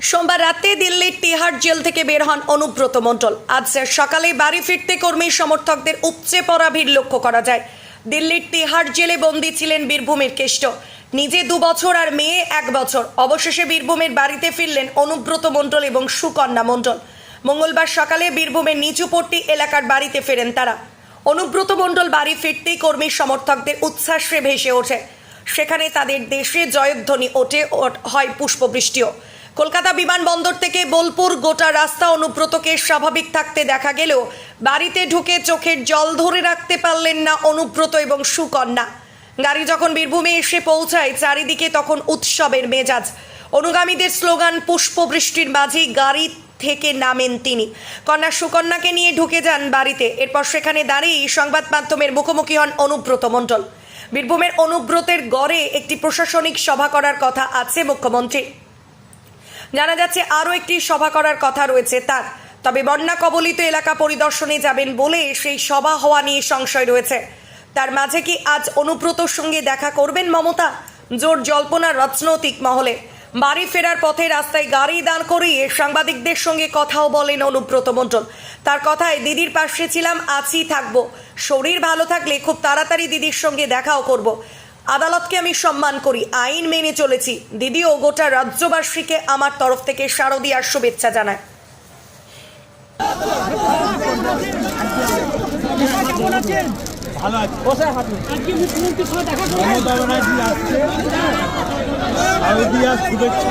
সোমবার রাতে দিল্লির তিহার জেল থেকে বের হন অনুব্রত মণ্ডল। আজ সকালে বাড়ি ফিরতে কর্মী সমর্থকদের উপচে পড়া ভিড় লক্ষ্য করা যায়। দিল্লির তিহার জেলে বন্দী ছিলেন বীরভূমের কেষ্ট। নিজে দু বছর আর মেয়ে এক বছর। অবশেষে বীরভূমের বাড়িতে ফিরলেন অনুব্রত মণ্ডল এবং সুকন্যা মণ্ডল। মঙ্গলবার সকালে বীরভূমের নিচুপট্টি এলাকার বাড়িতে ফেরেন তারা। অনুব্রত মণ্ডল বাড়ি ফিরতেই কর্মী সমর্থকদের উচ্ছ্বাসে ভেসে ওঠে। সেখানে তাদের দেশে জয়ধ্বনি ওঠে হয় পুষ্পবৃষ্টিও। কলকাতা বিমানবন্দর থেকে বোলপুর গোটা রাস্তা অনুব্রতকে স্বাভাবিক থাকতে দেখা গেলেও বাড়িতে ঢুকে চোখের জল ধরে রাখতে পারলেন না অনুব্রত এবং সুকন্যা। গাড়ি যখন বীরভূমে এসে পৌঁছায়, চারিদিকে তখন উৎসবের মেজাজ। অনুগামীদের স্লোগান, পুষ্পবৃষ্টির মাঝেই গাড়ি থেকে নামেন তিনি। কন্যা সুকন্যাকে নিয়ে ঢুকে যান বাড়িতে। এরপর সেখানে দাঁড়িয়েই সংবাদ মাধ্যমের মুখোমুখি হন অনুব্রত মণ্ডল। বীরভূমের অনুব্রতের গড়ে একটি প্রশাসনিক সভা করার কথা আছে মুখ্যমন্ত্রী জানা যাচ্ছে আরও একটি সভা করার কথা রয়েছে তার। তবে বন্যা কবলিত এলাকা পরিদর্শনে যাবেন বলে সেই সভা হওয়া নিয়ে সংশয় রয়েছে। তার মাঝে কি আজ অনুব্রতর সঙ্গে দেখা করবেন মমতা? জোর জল্পনা রাজনৈতিক মহলে। বাড়ি ফেরার পথে রাস্তায় গাড়ি দাঁড় করিয়ে সাংবাদিকদের সঙ্গে কথাও বলেন অনুব্রত মণ্ডল। তার কথায়, দিদির পাশে ছিলাম, আছি, থাকব। শরীর ভালো থাকলে খুব তাড়াতাড়ি দিদির সঙ্গে দেখাও করব। আদালতকে আমি সম্মান করি, আইন মেনে চলেছি। দিদি ও গোটা রাজ্যবাসীকে আমার তরফ থেকে শারদীয়ার শুভেচ্ছা জানায়। ভালো আছে করবেন মমতা ব্যানার্জি আসছে শুভেচ্ছা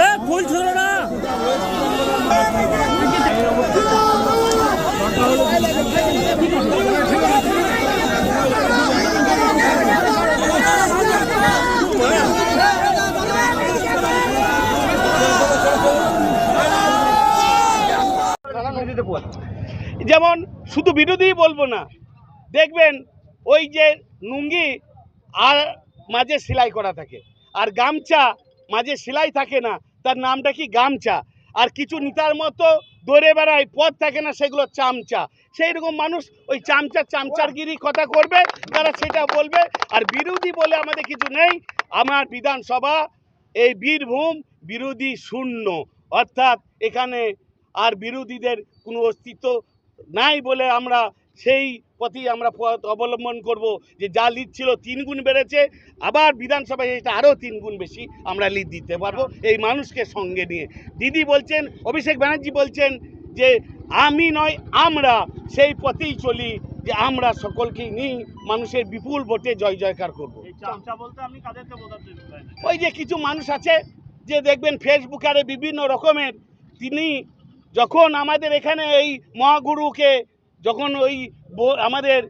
এ, ফুল ছোড়ো না যেমন শুধু বিরোধী বলব না, দেখবেন ওই যে লুঙ্গি আর মাঝে সেলাই করা থাকে, আর গামছা মাঝে সেলাই থাকে না, তার নামটা কি গামছা, আর কিছু নিতার মতো দৌড়ে বেড়ায়, পথ থাকে না সেগুলো চামচা, সেই রকম মানুষ ওই চামচা চামচারগিরি কথা করবে, তারা সেটা বলবে, আর বিরোধী বলে আমাদের কিছু নেই, আমার বিধানসভা এই বীরভূম বিরোধী শূন্য, অর্থাৎ এখানে আর বিরোধীদের কোনো অস্তিত্ব নাই বলে আমরা সেই পথেই আমরা পথ অবলম্বন করব যে যা লিড ছিল তিন গুণ বেড়েছে আবার বিধানসভায় এটা আরও তিন গুণ বেশি আমরা লিড দিতে পারব এই মানুষকে সঙ্গে নিয়ে। দিদি বলছেন অভিষেক ব্যানার্জি বলছেন যে আমি নয় আমরা সেই পথেই চলি যে আমরা সকলকেই নিই মানুষের বিপুল ভোটে জয় জয়কার করব। ওই যে কিছু মানুষ আছে যে দেখবেন ফেসবুকে আরে বিভিন্ন রকমের তিনি যখন আমাদের এখানে এই মহাগুরুকে যখন ওই আমাদের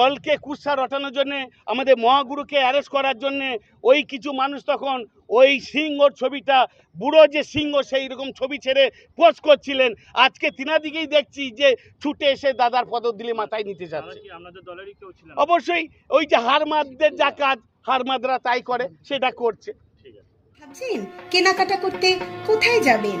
দলকে কুৎসা রটানোর জন্যে আমাদের মহাগুরুকে অ্যারেস্ট করার জন্যে ওই কিছু মানুষ তখন ওই সিংহর ছবিটা বুড়ো যে সিংহ সেই রকম ছবি ছেড়ে পোস্ট করছিলেন। আজকে তিনাদিকেই দেখছি যে ছুটে এসে দাদার পদদিলি মাথায় নিতে যাচ্ছে। কি আপনাদের দলেরই কেউ ছিলেন? অবশ্যই ওই যে হারমাদদের যা কাজ হারমাদরা তাই করে সেটা করছে। ভাবছেন কেনাকাটা করতে কোথায় যাবেন?